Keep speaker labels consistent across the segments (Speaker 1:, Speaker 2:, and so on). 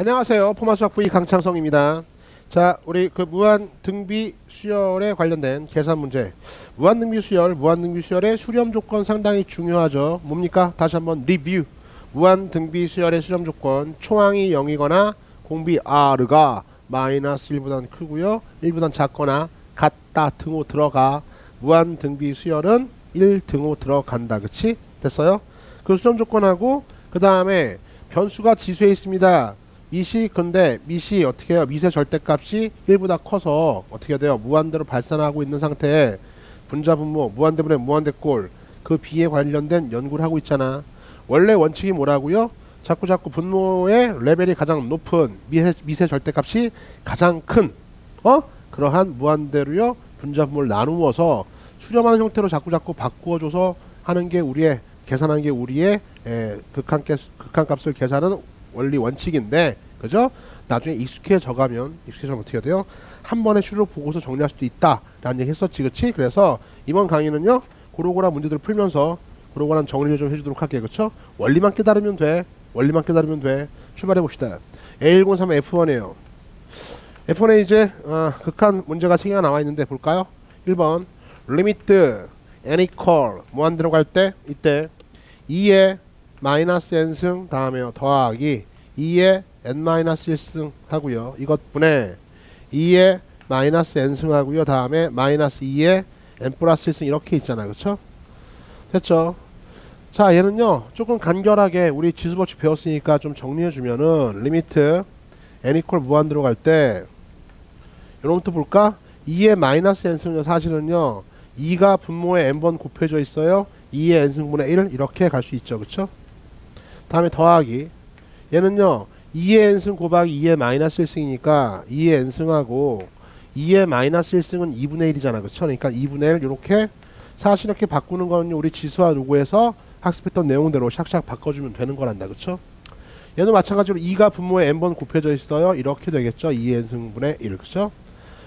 Speaker 1: 안녕하세요. 포마수학 V 강창성입니다. 자, 우리 그 무한 등비 수열에 관련된 계산 문제. 무한 등비 수열, 무한 등비 수열의 수렴 조건 상당히 중요하죠. 뭡니까? 다시 한번 리뷰. 무한 등비 수열의 수렴 조건 초항이 0이거나 공비 R가 마이너스 1보다 크고요. 1보다 작거나 같다 등호 들어가. 무한 등비 수열은 1 등호 들어간다. 그치? 됐어요? 그 수렴 조건하고 그 다음에 변수가 지수에 있습니다. 미시 근데 미시 어떻게 해요? 미세 절대값이 1보다 커서 어떻게 돼요? 무한대로 발산하고 있는 상태에 분자 분모 무한대분의 무한대꼴 그 비에 관련된 연구를 하고 있잖아. 원래 원칙이 뭐라고요? 자꾸 자꾸 분모의 레벨이 가장 높은 미세, 미세 절대값이 가장 큰 어? 그러한 무한대로요 분자 분모를 나누어서 수렴하는 형태로 자꾸 자꾸 바꾸어줘서 하는 게 우리의 계산하는 게 우리의 에, 극한, 극한 값을 계산하는 원리 원칙인데 그죠? 나중에 익숙해져 가면 익숙해져면 어떻게 돼요? 한 번에 슈를 보고서 정리할 수도 있다라는 얘기 했었지 그치? 그래서 이번 강의는요 고로고란 문제들을 풀면서 고로고란 정리를 좀 해주도록 할게요 그쵸? 원리만 깨달으면 돼 원리만 깨달으면 돼 출발해 봅시다 A103 F1이에요 F1에 이제 어, 극한 문제가 3개가 나와 있는데 볼까요? 1번 리미트 n equal 무한 들어갈 때 이때 2에 마이너스 n승 다음에요 더하기 2에 n 마이너스 1승 하고요. 이것 분의 2에 마이너스 n승 하고요. 다음에 마이너스 2에 n 플러스 1승 이렇게 있잖아 그쵸? 됐죠? 자 얘는요 조금 간결하게 우리 지수법칙 배웠으니까 좀 정리해 주면은 리미트 n 이퀄 무한 들어갈 때 요런부터 볼까? 2에 마이너스 n승은 사실은요 2가 분모에 n번 곱해져 있어요. 2의 n승분의 1 이렇게 갈 수 있죠. 그쵸? 다음에 더하기 얘는요 2의 n승 곱하기 2의 마이너스 1승이니까 2의 n승하고 2의 마이너스 1승은 2분의 1이잖아. 그쵸? 그러니까 2분의 1 이렇게 사실 이렇게 바꾸는 거는 우리 지수와 로고에서 학습했던 내용대로 샥샥 바꿔주면 되는 거란다. 그쵸? 얘도 마찬가지로 2가 분모에 n번 곱해져 있어요. 이렇게 되겠죠? 2의 n승분의 1 그쵸?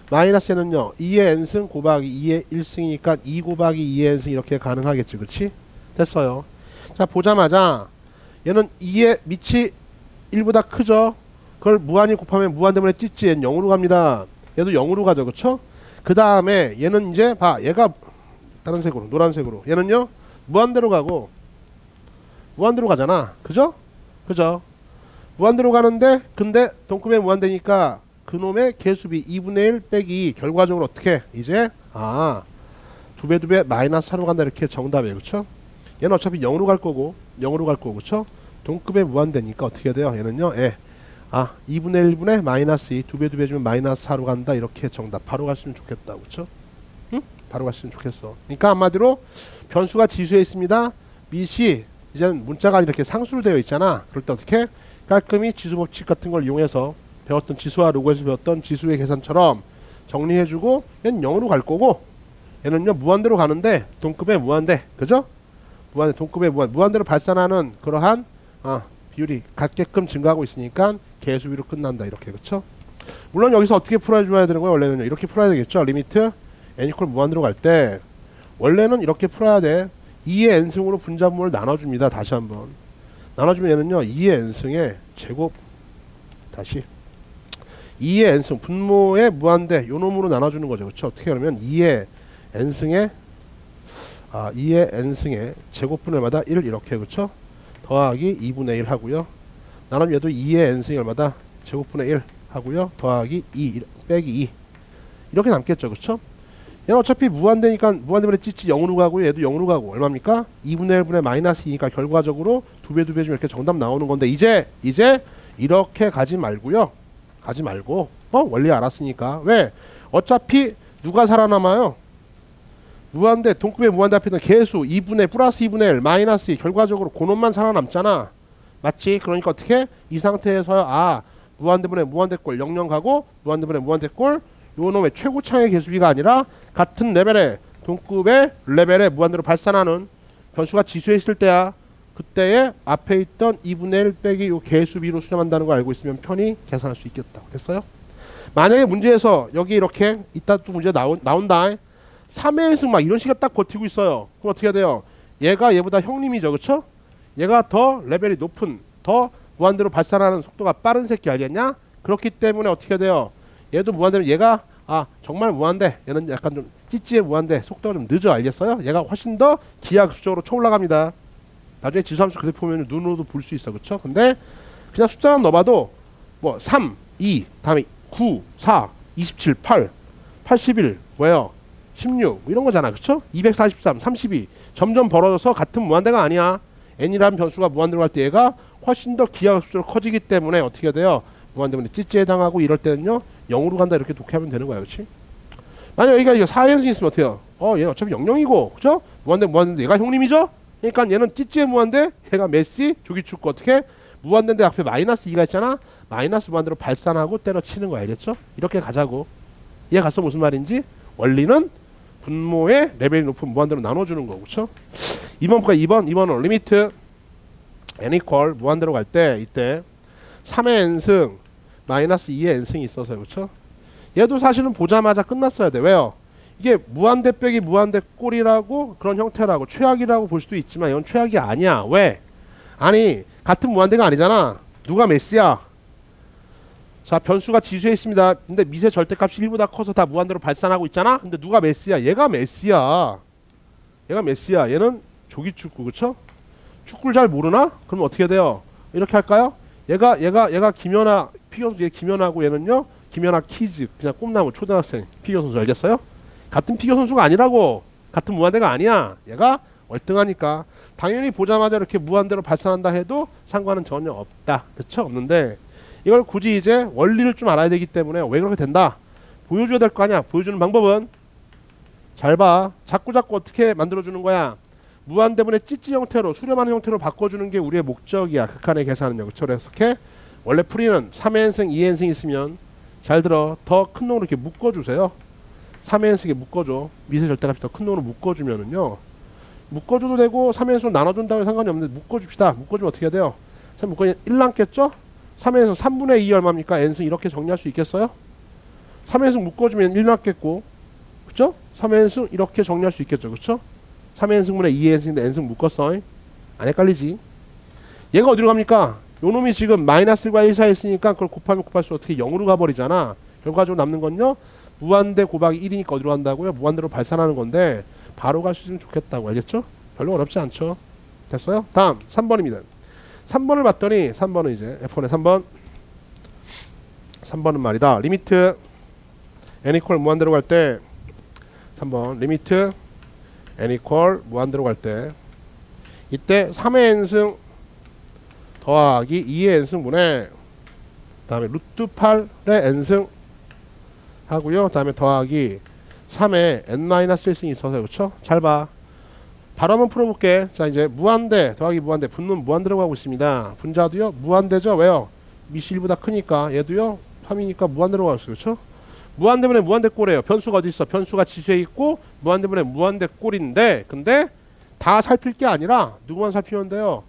Speaker 1: 마이너스는요 2의 n승 곱하기 2의 1승이니까 2 곱하기 2의 n승 이렇게 가능하겠지. 그치? 됐어요. 자 보자마자 얘는 2의 밑이 1보다 크죠? 그걸 무한히 곱하면 무한대문에 찢지 얘는 0으로 갑니다. 얘도 0으로 가죠. 그쵸? 그 다음에 얘는 이제 봐 얘가 다른 색으로 노란색으로. 얘는요? 무한대로 가고 무한대로 가잖아. 그죠? 그죠? 무한대로 가는데 근데 동급에 무한대니까 그놈의 개수비 2분의 1 빼기 결과적으로 어떻게 이제 아 두 배 두 배 마이너스 4로 간다. 이렇게 정답이에요. 그쵸? 얘는 어차피 0으로 갈 거고 0으로 갈 거고 그쵸 동급에 무한대니까 어떻게 돼요? 얘는요 예. 아 2분의 1분의 마이너스 2 두 배 두 배 주면 마이너스 4로 간다. 이렇게 정답. 바로 갔으면 좋겠다. 그쵸? 응? 바로 갔으면 좋겠어. 그러니까 한마디로 변수가 지수에 있습니다. 밑이 이제는 문자가 이렇게 상수로 되어 있잖아. 그럴 때 어떻게? 깔끔히 지수 법칙 같은 걸 이용해서 배웠던 지수와 로그에서 배웠던 지수의 계산처럼 정리해주고 얘는 0으로 갈 거고 얘는요 무한대로 가는데 동급에 무한대. 그죠? 무한대 동급에 무한 무한대로 발산하는 그러한 아, 비율이 같게끔 증가하고 있으니까 개수비로 끝난다. 이렇게 그쵸? 물론 여기서 어떻게 풀어줘야 되는 거예요? 원래는 이렇게 풀어야 되겠죠? 리미트? N 이퀄 무한대로 갈 때 원래는 이렇게 풀어야 돼. 2의 n승으로 분자분모를 나눠줍니다. 다시 한번. 나눠주면 얘는요 2의 n승의 제곱. 다시. 2의 n승 분모의 무한대 요 놈으로 나눠주는 거죠. 그쵸? 어떻게 그러면 2의 n승의 아 2의 n승의 제곱분할마다 1 이렇게 그쵸 더하기 2분의 1 하고요. 나누면 얘도 2의 n승이 얼마다 제곱분의 1 하고요. 더하기 2 빼기 2 이렇게 남겠죠. 그쵸 얘는 어차피 무한대니까 무한대분의 찌찌 0으로 가고 얘도 0으로 가고. 얼마입니까? 2분의 1분의 마이너스 2니까 결과적으로 두 배 두배 주면 이렇게 정답 나오는 건데 이제 이제 이렇게 가지 말고요. 가지 말고. 어 원리 알았으니까. 왜? 어차피 누가 살아남아요 무한대 동급의 무한대 앞에 있는 개수 2분의 플러스 2분의 1 마이너스 2 결과적으로 그놈만 살아남잖아 맞지 그러니까 어떻게 이 상태에서 아 무한대분의 무한대꼴 00 가고 무한대분의 무한대꼴 요 놈의 최고차의 개수비가 아니라 같은 레벨의 동급의 레벨에 무한대로 발산하는 변수가 지수에 있을 때야 그때에 앞에 있던 2분의 1 빼기 요 개수비로 수렴한다는 걸 알고 있으면 편히 계산할 수 있겠다. 됐어요? 만약에 문제에서 여기 이렇게 이따 또 문제 나온, 나온다. 3의 승막 이런 식으로 딱 버티고 있어요. 그럼 어떻게 돼요? 얘가 얘보다 형님이죠. 그쵸? 얘가 더 레벨이 높은 더 무한대로 발산하는 속도가 빠른 새끼 알겠냐? 그렇기 때문에 어떻게 돼요? 얘도 무한대로 얘가 아 정말 무한대 얘는 약간 좀 찌찌의 무한대 속도가 좀 늦어 알겠어요? 얘가 훨씬 더 기하급수적으로 쳐 올라갑니다. 나중에 지수함수 그래프 보면 눈으로도 볼 수 있어 그쵸? 근데 그냥 숫자만 넣어봐도 뭐 3, 2, 다음에 9, 4, 27, 8, 81 뭐예요? 16 이런 거잖아 그쵸? 243, 32 점점 벌어져서 같은 무한대가 아니야 n이라는 변수가 무한대로 갈 때 얘가 훨씬 더 기하급수적으로 커지기 때문에 어떻게 돼요? 무한대문에 찌찌에 해당하고 이럴 때는요 0으로 간다 이렇게 독해하면 되는 거야 그렇지? 만약 여기가 이거 4연승 있으면 어때요? 어 얘는 어차피 00이고 그죠? 무한대 무한대인데 얘가 형님이죠? 그러니까 얘는 찌찌의 무한대 얘가 메시 조기축구 어떻게? 무한대인데 앞에 마이너스 2가 있잖아 마이너스 무한대로 발산하고 때려치는 거 알겠죠? 이렇게 가자고 이해 갔어 무슨 말인지? 원리는 분모의 레벨이 높은 무한대로 나눠주는 거고 그쵸? 2번 볼까 2번 2번은 리미트 n equal 무한대로 갈 때 이때 3의 n승 마이너스 2의 n승이 있어서 그렇죠? 얘도 사실은 보자마자 끝났어야 돼. 왜요? 이게 무한대 빼기 무한대 꼴이라고 그런 형태라고 최악이라고 볼 수도 있지만 이건 최악이 아니야. 왜? 아니 같은 무한대가 아니잖아. 누가 메시야? 자 변수가 지수에 있습니다. 근데 미세 절대값이 1보다 커서 다 무한대로 발산하고 있잖아. 근데 누가 메시야? 얘가 메시야. 얘가 메시야. 얘는 조기 축구 그쵸? 축구를 잘 모르나? 그럼 어떻게 돼요? 이렇게 할까요? 얘가 얘가 얘가 김연아 피겨 선수 얘 김연아고 얘는요 김연아 키즈 그냥 꿈나무 초등학생 피겨 선수 알겠어요? 같은 피겨 선수가 아니라고 같은 무한대가 아니야 얘가 월등하니까 당연히 보자마자 이렇게 무한대로 발산한다 해도 상관은 전혀 없다 그쵸 없는데 이걸 굳이 이제 원리를 좀 알아야 되기 때문에 왜 그렇게 된다? 보여줘야 될 거 아니야. 보여주는 방법은 잘 봐. 자꾸 자꾸 어떻게 만들어주는 거야? 무한대분의 찌찌 형태로 수렴하는 형태로 바꿔주는 게 우리의 목적이야. 극한의 계산은요. 그쵸 그래서 이렇게 원래 풀이는 3회행승 2회행승 있으면 잘 들어. 더 큰 놈으로 이렇게 묶어주세요. 3회행승에 묶어줘. 미세 절대값이 더 큰 놈으로 묶어주면은요. 묶어줘도 되고 3회행승으로 나눠준다고 상관이 없는데 묶어줍시다. 묶어주면 어떻게 해야 돼요? 자 묶어주면 1 남겠죠 3회행승 3분의 2 얼마입니까? n승 이렇게 정리할 수 있겠어요? 3회행승 묶어주면 1 남겠고 그쵸? 3회행승 이렇게 정리할 수 있겠죠 그쵸? 3n승분의 2n승인데 n승 묶었어 안 헷갈리지? 얘가 어디로 갑니까? 요 놈이 지금 마이너스 1과 1 사이에 있으니까 그걸 곱하면 곱할수록 어떻게 0으로 가버리잖아. 결과적으로 남는 건요. 무한대 곱하기 1이니까 어디로 간다고요? 무한대로 발산하는 건데 바로 갈 수 있으면 좋겠다고. 알겠죠? 별로 어렵지 않죠? 됐어요? 다음 3번입니다 3번을 봤더니 3번은 이제 F1의 3번 3번은 말이다 리미트 n 이퀄 무한대로 갈 때 3번 리미트 n 이퀄 무한대로 갈 때 이때 3의 n승 더하기 2의 n승분의 다음에 루트 8의 n승 하고요. 다음에 더하기 3의 n-1승이 있어서 그렇죠? 잘 봐. 바로 한번 풀어볼게. 자 이제 무한대 더하기 무한대 분문 무한대로 가고 있습니다. 분자도요 무한대죠. 왜요? 미시 1보다 크니까 얘도요 3이니까 무한대로 가고 있어요. 그렇죠? 무한대분의 무한대꼴이에요. 변수가 어디 있어? 변수가 지수에 있고 무한대분의 무한대꼴인데 근데 다 살필 게 아니라 누구만 살피면 돼요?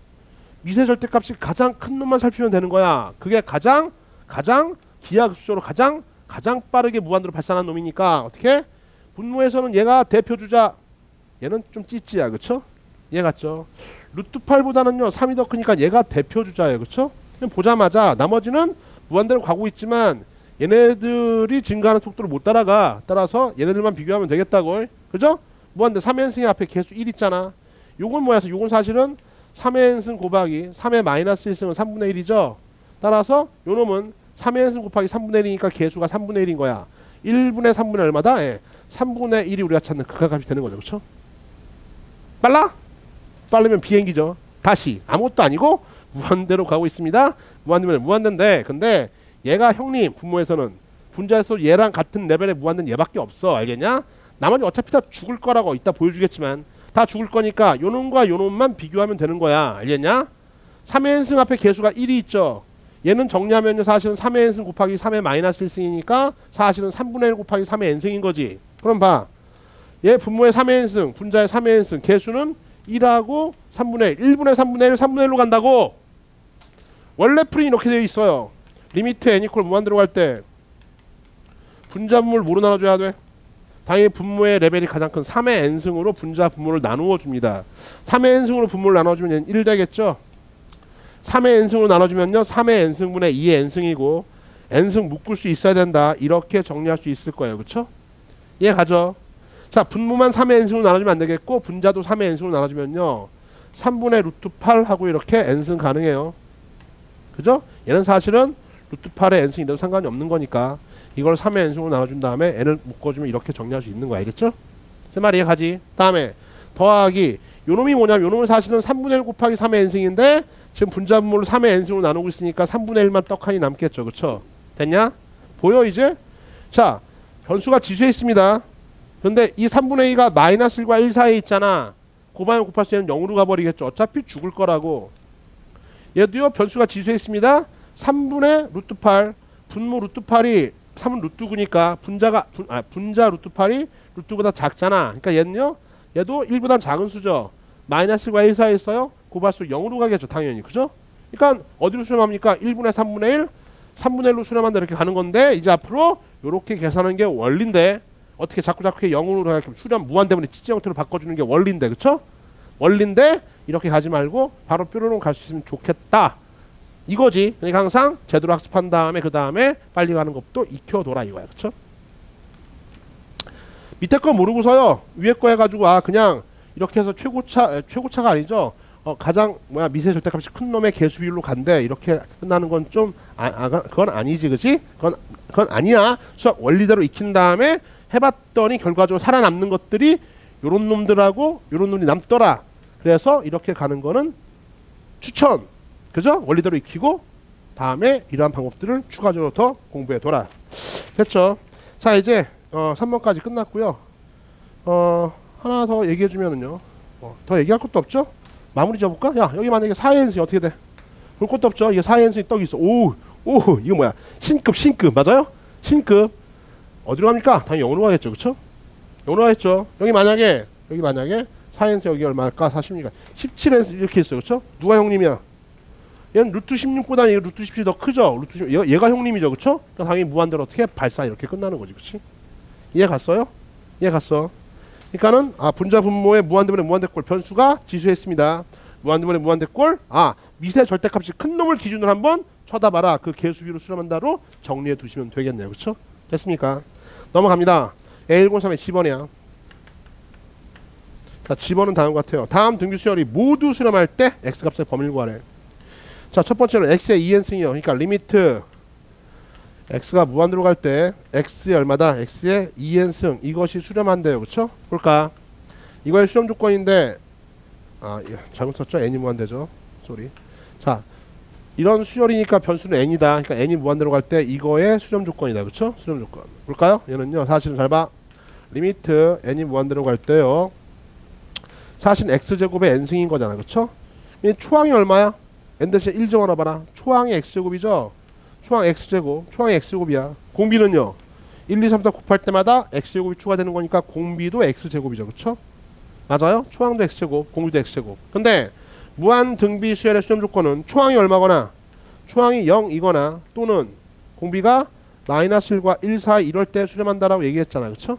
Speaker 1: 미세 절대값이 가장 큰 놈만 살피면 되는 거야. 그게 가장 가장 기하급수적으로 가장 가장 빠르게 무한대로 발산한 놈이니까 어떻게? 분모에서는 얘가 대표 주자. 얘는 좀 찌찌야. 그쵸? 얘 같죠? 루트 8보다는요 3이 더 크니까 얘가 대표 주자예요. 그쵸? 보자마자 나머지는 무한대로 가고 있지만 얘네들이 증가하는 속도를 못 따라가. 따라서 얘네들만 비교하면 되겠다고. 그죠? 무한대 3연승의 앞에 개수 1 있잖아. 요건 뭐야? 요건 사실은 3의 n승 곱하기 3의 마이너스 1승은 3분의 1이죠. 따라서 요 놈은 3의 n승 곱하기 3분의 1이니까 개수가 3분의 1인 거야. 1분의 3분의 얼마다? 예. 3분의 1이 우리가 찾는 극한값이 되는 거죠. 그렇죠? 빨라? 빠르면 비행기죠. 다시 아무것도 아니고 무한대로 가고 있습니다. 무한대면 무한대인데 근데 얘가 형님 분모에서는 분자에서 얘랑 같은 레벨의 무한대는 얘밖에 없어. 알겠냐? 나머지 어차피 다 죽을 거라고 이따 보여주겠지만 다 죽을 거니까 요놈과 요놈만 비교하면 되는 거야. 알겠냐? 3의 n승 앞에 개수가 1이 있죠. 얘는 정리하면 사실은 3의 n승 곱하기 3의 마이너스 1승이니까 사실은 3분의 1 곱하기 3의 n승인 거지. 그럼 봐. 얘 분모의 3의 n승, 분자의 3의 n승, 개수는 1하고 3분의 1, 1분의 3분의 1, 3분의 1로 간다고. 원래 풀이 이렇게 되어 있어요. 리미트 n 이퀄 무한대로 갈때 분자 분모를 뭐로 나눠줘야 돼? 당연히 분모의 레벨이 가장 큰 3의 n승으로 분자 분모를 나누어 줍니다. 3의 n승으로 분모를 나눠주면 1 되겠죠? 3의 n승으로 나눠주면요 3의 n승분의 2의 n승이고 n승 묶을 수 있어야 된다 이렇게 정리할 수 있을 거예요 그쵸? 이해 가죠? 자 분모만 3의 n승으로 나눠주면 안 되겠고 분자도 3의 n승으로 나눠주면요 3분의 루트 8 하고 이렇게 n승 가능해요 그죠? 얘는 사실은 루트 8의 n승 이래도 상관이 없는 거니까 이걸 3의 n승으로 나눠준 다음에 n을 묶어주면 이렇게 정리할 수 있는 거 알겠죠? 제말 이해가지? 다음에 더하기 요놈이 뭐냐면 요놈은 사실은 3분의 1 곱하기 3의 n승인데 지금 분자 분모를 3의 n승으로 나누고 있으니까 3분의 1만 떡하니 남겠죠 그쵸? 됐냐? 보여 이제? 자 변수가 지수에 있습니다 그런데 이 3분의 2가 마이너스 1과 1 사이에 있잖아. 곱하면 곱할 수 있는 0으로 가버리겠죠. 어차피 죽을 거라고. 얘도요 변수가 지수에 있습니다. 3분의 루트 8 분모 루트 8이 3은 루트 9니까 분자가 분, 아, 분자 루트 8이 루트 9보다 작잖아. 그러니까 얘는요 얘도 1보다 작은 수죠. 마이너스 1과 1 사이에 있어요. 곱할수록 0으로 가겠죠 당연히. 그죠? 그러니까 어디로 수렴합니까? 1분의 3분의 1 3분의 1로 수렴한다 이렇게 가는 건데 이제 앞으로 이렇게 계산하는 게 원리인데 어떻게 자꾸 자꾸 0으로 이렇게 수렴 무한대분의 치지 형태로 바꿔주는 게 원리인데 그쵸? 원리인데 이렇게 가지 말고 바로 뾰로로 갈수 있으면 좋겠다. 이거지. 그러니까 항상 제대로 학습한 다음에 그 다음에 빨리 가는 것도 익혀둬라 이거야. 그쵸? 밑에 거 모르고서요. 위에 거 해가지고 아 그냥 이렇게 해서 최고차 에, 최고차가 아니죠. 어, 가장 뭐야 미세 절대값이 큰 놈의 개수 비율로 간대. 이렇게 끝나는 건 좀 아, 아, 그건 아니지 그지 그건 그건 아니야. 수학 원리대로 익힌 다음에 해봤더니 결과적으로 살아남는 것들이 요런 놈들하고 요런 놈이 남더라 그래서 이렇게 가는 거는 추천 그죠 원리대로 익히고 다음에 이러한 방법들을 추가적으로 더 공부해 둬라 됐죠 자 이제 어, 3번까지 끝났고요 어, 하나 더 얘기해 주면은요 어, 더 얘기할 것도 없죠 마무리 지어볼까? 야 여기 만약에 사이엔스 어떻게 돼? 볼 것도 없죠. 이게 사이엔스 떡이 있어. 오, 오 이거 뭐야? 신급 신급 맞아요? 신급 어디로 갑니까? 당연히 영어로 가겠죠, 그렇죠? 영어로 가겠죠. 여기 만약에 여기 만약에 사이엔스 여기 얼마일까? 40니까 17에서 이렇게 있어요, 그렇죠? 누가 형님이야? 얘는 루트 16보다 는 루트 17이 더 크죠. 루트 16, 얘가, 얘가 형님이죠, 그렇죠? 그러니까 당연히 무한대로 어떻게 발사 이렇게 끝나는 거지, 그렇지? 이해 갔어요? 이해 갔어. 그러니까는 아 분자 분모의 무한대분의 무한대꼴 변수가 지수했습니다. 무한대분의 무한대꼴 아 미세 절대값이 큰 놈을 기준으로 한번 쳐다봐라. 그 개수 비로 수렴한다로 정리해 두시면 되겠네요. 그렇죠? 됐습니까? 넘어갑니다. A103의 지번이야. 자, 지번은 다음 같아요. 다음 등규 수열이 모두 수렴할 때 x값의 범위를 구하래. 자, 첫 번째는 x의 2n승이요. 그러니까 리미트 x가 무한으로 갈 때 x의 얼마다? x의 2n승 이것이 수렴한대요. 그렇죠? 볼까? 이거의 수렴 조건인데 아 예, 잘못 썼죠? n이 무한대죠. 소리. 자 이런 수열이니까 변수는 n이다. 그러니까 n이 무한대로 갈 때 이거의 수렴 조건이다. 그렇죠? 수렴 조건. 볼까요? 얘는요. 사실은 잘 봐. 리미트 n이 무한대로 갈 때요. 사실 x제곱의 n승인 거잖아. 그렇죠? 초항이 얼마야? n 대신 1 적어놔봐라. 초항이 x제곱이죠? 초항 x제곱 초항 x제곱이야 공비는요 1, 2, 3, 4 곱할 때마다 x제곱이 추가되는 거니까 공비도 x제곱이죠 그쵸? 맞아요? 초항도 x제곱 공비도 x제곱 근데 무한 등비 수열의 수렴 조건은 초항이 얼마거나 초항이 0이거나 또는 공비가 마이너스 1과 1 사이 이럴 때 수렴한다라고 얘기했잖아 그쵸?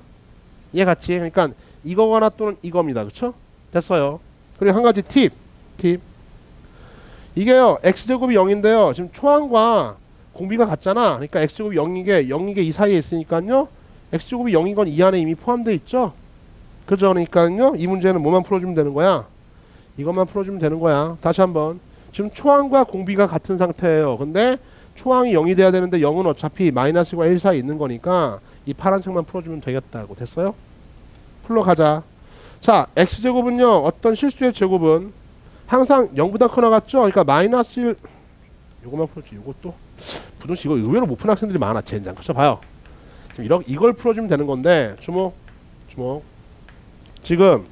Speaker 1: 이해 갔지? 그러니까 이거거나 또는 이겁니다 그쵸? 됐어요 그리고 한 가지 팁 팁. 이게요 x제곱이 0인데요 지금 초항과 공비가 같잖아. 그러니까 x제곱이 0이게 0이게 이 사이에 있으니까요. x제곱이 0인 건 이 안에 이미 포함되어 있죠. 그죠? 그러니까요. 이 문제는 뭐만 풀어주면 되는 거야? 이것만 풀어주면 되는 거야. 다시 한번. 지금 초항과 공비가 같은 상태예요. 근데 초항이 0이 돼야 되는데 0은 어차피 마이너스과 1 사이에 있는 거니까 이 파란색만 풀어주면 되겠다고. 됐어요? 풀러 가자. 자, x제곱은요. 어떤 실수의 제곱은 항상 0보다 커 나갔죠? 그러니까 마이너스 1 요것만 풀어주지. 요것도 부동식 이거 의외로 못 푸는 학생들이 많아 젠장 그쵸 봐요 지금 이걸 풀어주면 되는 건데 주목 주목 지금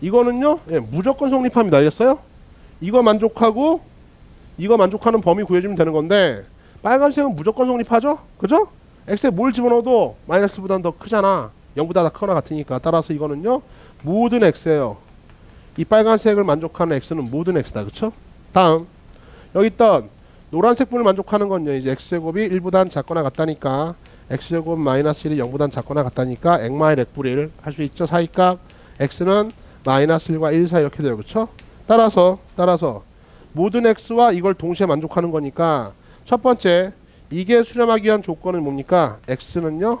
Speaker 1: 이거는요 예, 무조건 성립합니다 알겠어요? 이거 만족하고 이거 만족하는 범위 구해주면 되는 건데 빨간색은 무조건 성립하죠? 그죠? x에 뭘 집어넣어도 마이너스보다는 더 크잖아 0보다 다 크거나 같으니까 따라서 이거는요 모든 x예요 이 빨간색을 만족하는 x는 모든 x다 그쵸? 다음 여기 있던 노란색 분을 만족하는 건요. 이제 x제곱이 1보단 작거나 같다니까 x제곱 마이너스 1이 0보단 작거나 같다니까 액마의 렉분의 1할 수 있죠. 사이값 x는 마이너스 1과 1 사이 이렇게 돼요. 그쵸? 따라서 따라서 모든 x와 이걸 동시에 만족하는 거니까 첫 번째 이게 수렴하기 위한 조건은 뭡니까? x는요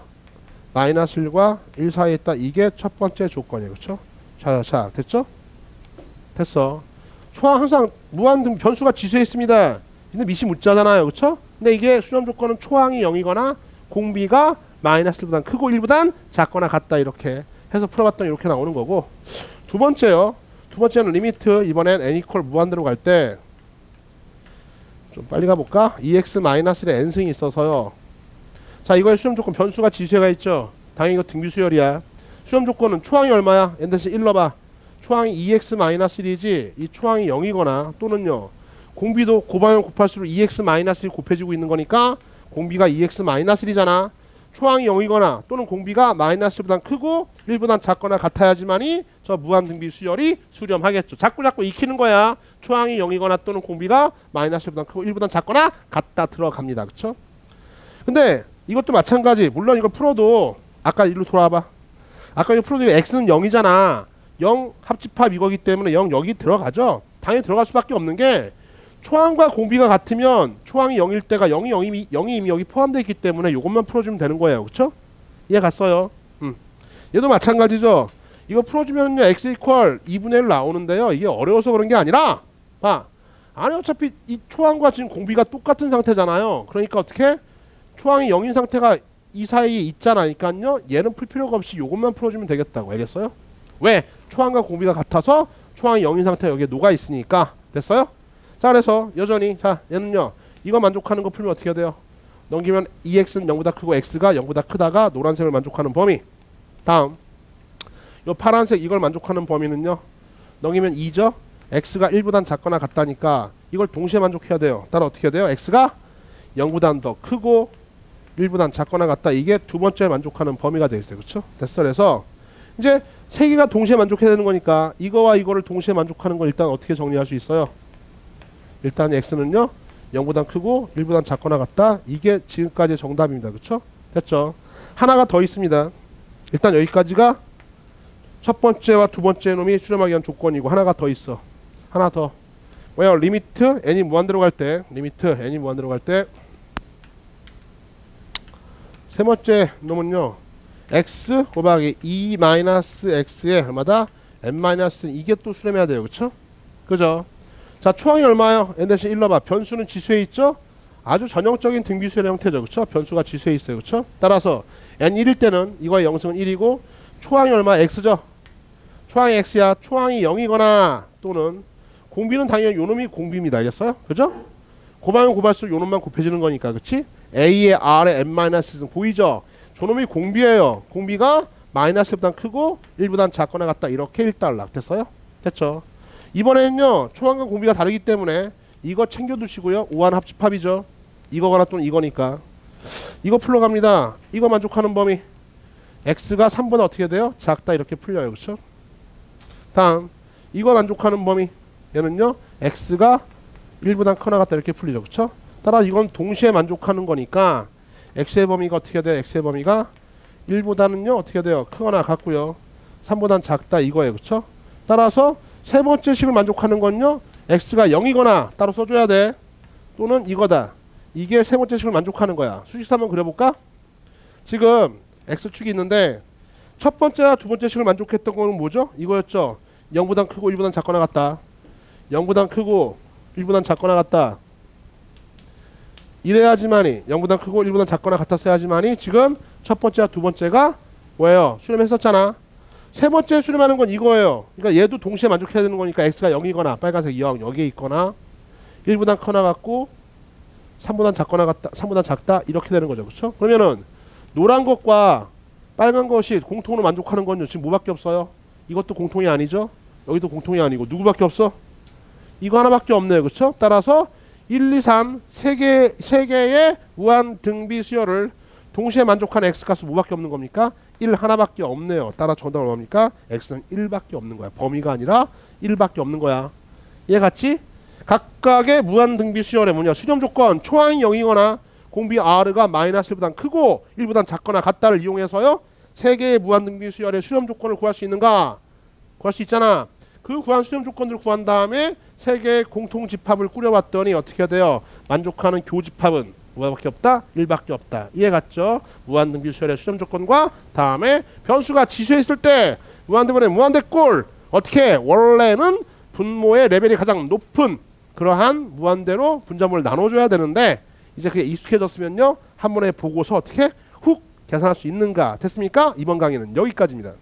Speaker 1: 마이너스 1과 1 사이에 있다. 이게 첫 번째 조건이에요. 그렇죠? 자, 자, 됐죠? 됐어. 초항 항상 무한 등 변수가 지수에 있습니다. 근데 미시 묻자잖아요. 그렇죠? 근데 이게 수렴 조건은 초항이 0이거나 공비가 마이너스 1보단 크고 1보단 작거나 같다 이렇게 해서 풀어봤더니 이렇게 나오는 거고 두 번째요. 두 번째는 리미트 이번엔 n 이퀄 무한대로 갈 때 좀 빨리 가볼까? 2x 마이너스 1의 n승이 있어서요. 자 이거의 수렴 조건 변수가 지수가 있죠. 당연히 이거 등비 수열이야. 수렴 조건은 초항이 얼마야? n 대신 1 넣어봐. 초항이 2x 마이너스 1이지 이 초항이 0이거나 또는요. 공비도 곱하면 곱할수록 2x 마이너스 1 곱해지고 있는 거니까 공비가 2x 마이너스 1이잖아. 초항이 0이거나 또는 공비가 마이너스 1보다 크고 1보다 작거나 같아야지만이 저 무한등비 수열이 수렴하겠죠. 자꾸 자꾸 익히는 거야. 초항이 0이거나 또는 공비가 마이너스 1보다 크고 1보다 작거나 같다 들어갑니다. 그렇죠? 근데 이것도 마찬가지. 물론 이걸 풀어도 아까 일로 돌아와봐. 아까 이거 풀어도 x는 0이잖아. 0 합집합 이거기 때문에 0 여기 들어가죠. 당연히 들어갈 수밖에 없는 게 초항과 공비가 같으면 초항이 0일 때가 0이 0이, 0이 이미 여기 포함되어 있기 때문에 이것만 풀어주면 되는 거예요. 그쵸? 이해 갔어요? 음. 얘도 마찬가지죠. 이거 풀어주면요. x 이퀄 2분의 1 나오는데요. 이게 어려워서 그런 게 아니라 봐. 아니 어차피 이 초항과 지금 공비가 똑같은 상태잖아요. 그러니까 어떻게? 초항이 0인 상태가 이 사이에 있잖아니까요. 얘는 풀 필요가 없이 이것만 풀어주면 되겠다고. 알겠어요? 왜? 초항과 공비가 같아서 초항이 0인 상태 여기에 녹아 있으니까. 됐어요? 자 그래서 여전히 자 얘는요 이거 만족하는 거 풀면 어떻게 돼요 넘기면 2x는 0보다 크고 x가 0보다 크다가 노란색을 만족하는 범위 다음 요 파란색 이걸 만족하는 범위는요 넘기면 2죠? X가 1보단 작거나 같다니까 이걸 동시에 만족해야 돼요. 따라 어떻게 돼요? X가 0보단 더 크고 1보단 작거나 같다. 이게 두 번째 만족하는 범위가 되겠어요. 그렇죠 됐어. 그래서 이제 세 개가 동시에 만족해야 되는 거니까 이거와 이거를 동시에 만족하는 걸 일단 어떻게 정리할 수 있어요? 일단 x는요 0보다 크고 1보다 작거나 같다. 이게 지금까지 정답입니다. 그쵸? 됐죠? 하나가 더 있습니다. 일단 여기까지가 첫 번째와 두 번째 놈이 수렴하기 위한 조건이고 하나가 더 있어 하나 더 왜요 리미트 n이 무한대로 갈 때 리미트 n이 무한대로 갈 때 세 번째 놈은요 x 곱하기 2 마이너스 x에 얼마다 n 마이너스 이게 또 수렴해야 돼요 그쵸 그죠 자 초항이 얼마요? n 대신 1 넣어봐. 변수는 지수에 있죠? 아주 전형적인 등비수의 형태죠. 그쵸? 변수가 지수에 있어요. 그쵸? 따라서 n 1일 때는 이거의 영승은 1이고 초항이 얼마? x죠? 초항이 x야. 초항이 0이거나 또는 공비는 당연히 요놈이 공비입니다. 알겠어요? 그죠? 곱하면 곱할수록 요놈만 곱해지는 거니까. 그치? a의 r의 n-는 보이죠? 저놈이 공비예요. 공비가 마이너스 1보다 크고 1보다 작거나 같다. 이렇게 1달러. 됐어요? 됐죠? 이번에는요 초항과 공비가 다르기 때문에 이거 챙겨두시고요 우한 합집합이죠 이거거나 또는 이거니까 이거 풀러갑니다 이거 만족하는 범위 x가 3보다 어떻게 돼요? 작다 이렇게 풀려요 그렇죠? 다음 이거 만족하는 범위 얘는요 x가 1보다 커나 같다 이렇게 풀리죠 그렇죠? 따라 이건 동시에 만족하는 거니까 x의 범위가 어떻게 돼요? x의 범위가 1보다는요 어떻게 돼요? 크거나 같고요 3보다 작다 이거예요 그렇죠? 따라서 세 번째 식을 만족하는 건요. x가 0이거나 따로 써줘야 돼. 또는 이거다. 이게 세 번째 식을 만족하는 거야. 수식사 한번 그려볼까? 지금 x축이 있는데 첫 번째와 두 번째 식을 만족했던 거는 뭐죠? 이거였죠. 0보다 크고 1보다 작거나 같다. 0보다 크고 1보다 작거나 같다. 이래야지만이 0보다 크고 1보다 작거나 같았어야지만이 지금 첫 번째와 두 번째가 뭐예요? 수렴했었잖아. 세 번째 수렴하는 건 이거예요. 그러니까 얘도 동시에 만족해야 되는 거니까 x가 0이거나 빨간색 0 여기에 있거나 1보다 커나 같고 3보다 작거나 같다 3보다 작다 이렇게 되는 거죠. 그렇죠? 그러면은 노란 것과 빨간 것이 공통으로 만족하는 건 지금 뭐밖에 없어요? 이것도 공통이 아니죠? 여기도 공통이 아니고 누구밖에 없어? 이거 하나밖에 없네요. 그렇죠? 따라서 1, 2, 3 세개 세 개의 무한 등비 수열을 동시에 만족하는 x값은 뭐밖에 없는 겁니까? 1 하나밖에 없네요. 따라 정답은 뭡니까? x는 1밖에 없는 거야. 범위가 아니라 1밖에 없는 거야. 얘 같지? 각각의 무한 등비 수열의 뭐냐? 수렴 조건 초항이 0이거나 공비 r가 마이너스 1보다 크고 1보다 작거나 같다를 이용해서요. 세 개의 무한 등비 수열의 수렴 조건을 구할 수 있는가? 구할 수 있잖아. 그 구한 수렴 조건들을 구한 다음에 세 개의 공통 집합을 꾸려봤더니 어떻게 돼요? 만족하는 교집합은 뭐밖에 없다? 1밖에 없다. 이해 갔죠? 무한등비 수열의 수렴 조건과 다음에 변수가 지수했을 때 무한대분의 무한대꼴 어떻게 원래는 분모의 레벨이 가장 높은 그러한 무한대로 분자물을 나눠줘야 되는데 이제 그게 익숙해졌으면요 한 번에 보고서 어떻게 훅 계산할 수 있는가 됐습니까? 이번 강의는 여기까지입니다.